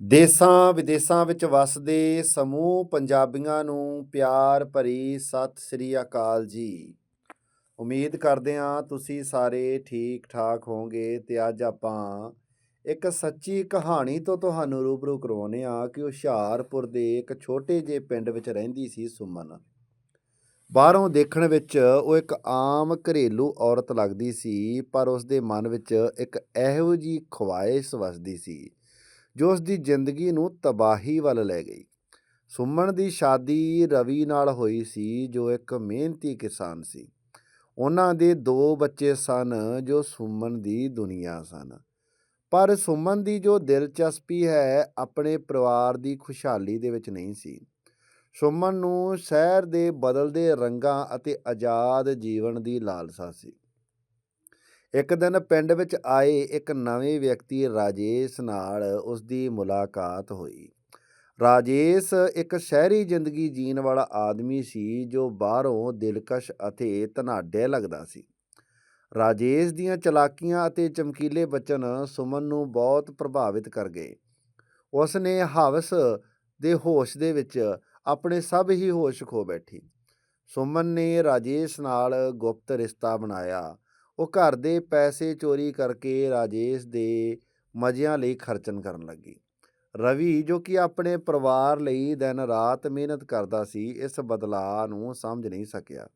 ਦੇਸਾਂ ਵਿਦੇਸਾਂ ਵਿੱਚ ਵਸਦੇ ਸਮੂਹ ਪੰਜਾਬੀਆਂ ਨੂੰ ਪਿਆਰ ਭਰੀ ਸਤਿ ਸ੍ਰੀ ਅਕਾਲ ਜੀ। ਉਮੀਦ ਕਰਦੇ ਹਾਂ ਤੁਸੀਂ ਸਾਰੇ ਠੀਕ ਠਾਕ ਹੋਵੋਗੇ ਤੇ ਅੱਜ ਆਪਾਂ ਇੱਕ ਸੱਚੀ ਕਹਾਣੀ ਤੋਂ ਤੁਹਾਨੂੰ ਰੂਬਰੂ ਕਰਵਾਉਂਦੇ ਹਾਂ ਕਿ ਹੁਸ਼ਿਆਰਪੁਰ ਦੇ ਇੱਕ ਛੋਟੇ ਜਿਹੇ ਪਿੰਡ ਵਿੱਚ ਰਹਿੰਦੀ ਸੀ ਸੁਮਨ। ਬਾਹਰੋਂ ਦੇਖਣ ਵਿੱਚ ਉਹ ਇੱਕ ਆਮ ਘਰੇਲੂ ਔਰਤ ਲੱਗਦੀ ਸੀ, ਪਰ ਉਸ ਦੇ ਮਨ ਵਿੱਚ ਇੱਕ ਇਹੋ ਜਿਹੀ ਖੁਆਇਸ਼ ਵਸਦੀ ਸੀ ਜੋ ਉਸ ਦੀ ਜ਼ਿੰਦਗੀ ਨੂੰ ਤਬਾਹੀ ਵੱਲ ਲੈ ਗਈ। ਸੁਮਨ ਦੀ ਸ਼ਾਦੀ ਰਵੀ ਨਾਲ ਹੋਈ ਸੀ, ਜੋ ਇੱਕ ਮਿਹਨਤੀ ਕਿਸਾਨ ਸੀ। ਉਹਨਾਂ ਦੇ ਦੋ ਬੱਚੇ ਸਨ, ਜੋ ਸੁਮਨ ਦੀ ਦੁਨੀਆ ਸਨ। ਪਰ ਸੁਮਨ ਦੀ ਜੋ ਦਿਲਚਸਪੀ ਹੈ, ਆਪਣੇ ਪਰਿਵਾਰ ਦੀ ਖੁਸ਼ਹਾਲੀ ਦੇ ਵਿੱਚ ਨਹੀਂ ਸੀ। ਸੁਮਨ ਨੂੰ ਸ਼ਹਿਰ ਦੇ ਬਦਲਦੇ ਰੰਗਾਂ ਅਤੇ ਆਜ਼ਾਦ ਜੀਵਨ ਦੀ ਲਾਲਸਾ ਸੀ। ਇੱਕ ਦਿਨ ਪਿੰਡ ਵਿੱਚ ਆਏ ਇੱਕ ਨਵੇਂ ਵਿਅਕਤੀ ਰਾਜੇਸ਼ ਨਾਲ ਉਸ ਦੀ ਮੁਲਾਕਾਤ ਹੋਈ। ਰਾਜੇਸ਼ ਇੱਕ ਸ਼ਹਿਰੀ ਜ਼ਿੰਦਗੀ ਜੀਣ ਵਾਲਾ ਆਦਮੀ ਸੀ ਜੋ ਬਾਹਰੋਂ ਦਿਲਕਸ਼ ਅਤੇ ਧਨਾਢੇ ਲੱਗਦਾ ਸੀ। ਰਾਜੇਸ਼ ਦੀਆਂ ਚਲਾਕੀਆਂ ਅਤੇ ਚਮਕੀਲੇ ਬਚਨ ਸੁਮਨ ਨੂੰ ਬਹੁਤ ਪ੍ਰਭਾਵਿਤ ਕਰ ਗਏ। ਉਸ ਨੇ ਹਵਸ ਦੇ ਹੋਸ਼ ਦੇ ਵਿੱਚ ਆਪਣੇ ਸਭ ਹੀ ਹੋਸ਼ ਖੋ ਬੈਠੀ। ਸੁਮਨ ਨੇ ਰਾਜੇਸ਼ ਨਾਲ ਗੁਪਤ ਰਿਸ਼ਤਾ ਬਣਾਇਆ ਉਹ ਘਰ ਦੇ ਪੈਸੇ ਚੋਰੀ ਕਰਕੇ ਰਾਜੇਸ਼ ਦੇ ਮਜ਼ਿਆਂ ਲਈ ਖਰਚਣ ਕਰਨ ਲੱਗੀ। ਰਵੀ, ਜੋ ਕਿ ਆਪਣੇ ਪਰਿਵਾਰ ਲਈ ਦਿਨ ਰਾਤ ਮਿਹਨਤ ਕਰਦਾ ਸੀ, ਇਸ ਬਦਲਾਅ ਨੂੰ ਸਮਝ ਨਹੀਂ ਸਕਿਆ।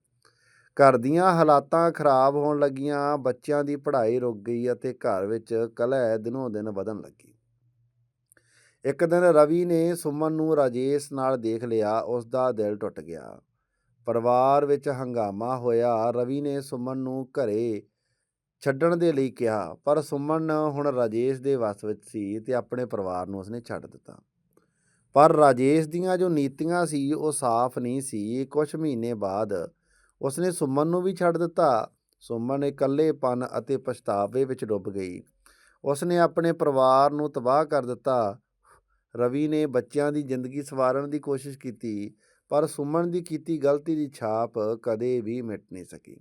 ਘਰ ਦੀਆਂ ਹਾਲਾਤਾਂ ਖਰਾਬ ਹੋਣ ਲੱਗੀਆਂ, ਬੱਚਿਆਂ ਦੀ ਪੜ੍ਹਾਈ ਰੁਕ ਗਈ ਅਤੇ ਘਰ ਵਿੱਚ ਕਲਹਿ ਦਿਨੋਂ ਦਿਨ ਵਧਣ ਲੱਗੀ। ਇੱਕ ਦਿਨ ਰਵੀ ਨੇ ਸੁਮਨ ਨੂੰ ਰਾਜੇਸ਼ ਨਾਲ ਦੇਖ ਲਿਆ, ਉਸ ਦਾ ਦਿਲ ਟੁੱਟ ਗਿਆ। ਪਰਿਵਾਰ ਵਿੱਚ ਹੰਗਾਮਾ ਹੋਇਆ, ਰਵੀ ਨੇ ਸੁਮਨ ਨੂੰ ਘਰੇ ਛੱਡਣ ਦੇ ਲਈ ਕਿਹਾ, ਪਰ ਸੁਮਨ ਹੁਣ ਰਾਜੇਸ਼ ਦੇ ਵਸ ਵਿੱਚ ਸੀ ਤੇ ਆਪਣੇ ਪਰਿਵਾਰ ਨੂੰ ਉਸਨੇ ਛੱਡ ਦਿੱਤਾ। ਪਰ ਰਾਜੇਸ਼ ਦੀਆਂ ਜੋ ਨੀਤੀਆਂ ਸੀ, ਉਹ ਸਾਫ਼ ਨਹੀਂ ਸੀ। ਕੁਝ ਮਹੀਨੇ ਬਾਅਦ ਉਸਨੇ ਸੁਮਨ ਨੂੰ ਵੀ ਛੱਡ ਦਿੱਤਾ। ਸੁਮਨ ਇਕੱਲੇਪਨ ਅਤੇ ਪਛਤਾਵੇ ਵਿੱਚ ਡੁੱਬ ਗਈ। ਉਸਨੇ ਆਪਣੇ ਪਰਿਵਾਰ ਨੂੰ ਤਬਾਹ ਕਰ ਦਿੱਤਾ। ਰਵੀ ਨੇ ਬੱਚਿਆਂ ਦੀ ਜ਼ਿੰਦਗੀ ਸਵਾਰਨ ਦੀ ਕੋਸ਼ਿਸ਼ ਕੀਤੀ, ਪਰ ਸੁਮਨ ਦੀ ਕੀਤੀ ਗਲਤੀ ਦੀ ਛਾਪ ਕਦੇ ਵੀ ਮਿਟ ਨਹੀਂ ਸਕੀ।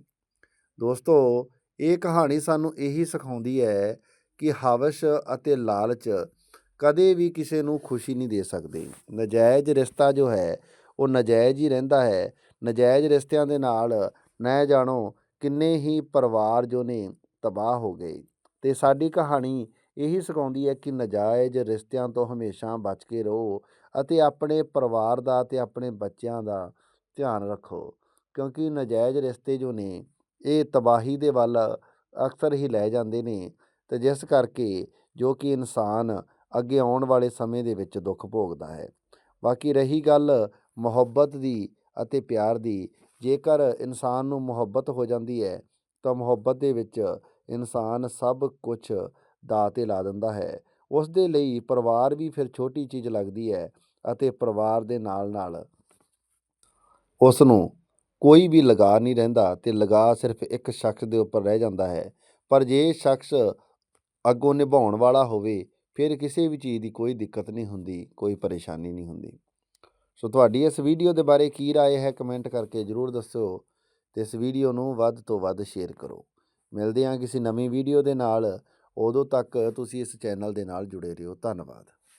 ਦੋਸਤੋ ਇਹ ਕਹਾਣੀ ਸਾਨੂੰ ਇਹੀ ਸਿਖਾਉਂਦੀ ਹੈ ਕਿ ਹਵਸ ਅਤੇ ਲਾਲਚ ਕਦੇ ਵੀ ਕਿਸੇ ਨੂੰ ਖੁਸ਼ੀ ਨਹੀਂ ਦੇ ਸਕਦੇ। ਨਜਾਇਜ਼ ਰਿਸ਼ਤਾ ਜੋ ਹੈ, ਉਹ ਨਜਾਇਜ਼ ਹੀ ਰਹਿੰਦਾ ਹੈ। ਨਜਾਇਜ਼ ਰਿਸ਼ਤਿਆਂ ਦੇ ਨਾਲ ਨਾ ਜਾਣੋ ਕਿੰਨੇ ਹੀ ਪਰਿਵਾਰ ਜੋ ਨੇ ਤਬਾਹ ਹੋ ਗਏ। ਤੇ ਸਾਡੀ ਕਹਾਣੀ ਇਹੀ ਸਿਖਾਉਂਦੀ ਹੈ ਕਿ ਨਜਾਇਜ਼ ਰਿਸ਼ਤਿਆਂ ਤੋਂ ਹਮੇਸ਼ਾ ਬਚ ਕੇ ਰਹੋ ਅਤੇ ਆਪਣੇ ਪਰਿਵਾਰ ਦਾ ਤੇ ਆਪਣੇ ਬੱਚਿਆਂ ਦਾ ਧਿਆਨ ਰੱਖੋ। ਕਿਉਂਕਿ ਨਜਾਇਜ਼ ਰਿਸ਼ਤੇ ਜੋ ਨੇ ਇਹ ਤਬਾਹੀ ਦੇ ਵੱਲ ਅਕਸਰ ਹੀ ਲੈ ਜਾਂਦੇ ਨੇ ਤੇ ਜਿਸ ਕਰਕੇ ਜੋ ਕਿ ਇਨਸਾਨ ਅੱਗੇ ਆਉਣ ਵਾਲੇ ਸਮੇਂ ਦੇ ਵਿੱਚ ਦੁੱਖ ਭੋਗਦਾ ਹੈ। ਬਾਕੀ ਰਹੀ ਗੱਲ ਮੁਹੱਬਤ ਦੀ ਅਤੇ ਪਿਆਰ ਦੀ, ਜੇਕਰ ਇਨਸਾਨ ਨੂੰ ਮੁਹੱਬਤ ਹੋ ਜਾਂਦੀ ਹੈ, ਤਾਂ ਮੁਹੱਬਤ ਦੇ ਵਿੱਚ ਇਨਸਾਨ ਸਭ ਕੁਝ ਦਾ 'ਤੇ ਲਾ ਦਿੰਦਾ ਹੈ। ਉਸ ਦੇ ਲਈ ਪਰਿਵਾਰ ਵੀ ਫਿਰ ਛੋਟੀ ਚੀਜ਼ ਲੱਗਦੀ ਹੈ ਅਤੇ ਪਰਿਵਾਰ ਦੇ ਨਾਲ ਨਾਲ ਉਸ ਨੂੰ ਕੋਈ ਵੀ ਲਗਾ ਨਹੀਂ ਰਹਿੰਦਾ ਤੇ ਲਗਾ ਸਿਰਫ ਇੱਕ ਸ਼ਖਸ ਦੇ ਉੱਪਰ ਰਹਿ ਜਾਂਦਾ ਹੈ ਪਰ ਜੇ ਇਹ ਸ਼ਖਸ ਅੱਗੋਂ ਨਿਭਾਉਣ ਵਾਲਾ ਹੋਵੇ ਫਿਰ ਕਿਸੇ ਵੀ ਚੀਜ਼ ਦੀ ਕੋਈ ਦਿੱਕਤ ਨਹੀਂ ਹੁੰਦੀ ਕੋਈ ਪਰੇਸ਼ਾਨੀ ਨਹੀਂ ਹੁੰਦੀ ਸੋ ਤੁਹਾਡੀ ਇਸ ਵੀਡੀਓ ਦੇ ਬਾਰੇ ਕੀ رائے ਹੈ ਕਮੈਂਟ ਕਰਕੇ ਜਰੂਰ ਦੱਸਿਓ ਤੇ ਇਸ ਵੀਡੀਓ ਨੂੰ ਵੱਧ ਤੋਂ ਵੱਧ ਸ਼ੇਅਰ ਕਰੋ ਮਿਲਦੇ ਹਾਂ ਕਿਸੇ ਨਵੀਂ ਵੀਡੀਓ ਦੇ ਨਾਲ ਉਦੋਂ ਤੱਕ ਤੁਸੀਂ ਇਸ ਚੈਨਲ ਦੇ ਨਾਲ ਜੁੜੇ ਰਹੋ ਧੰਨਵਾਦ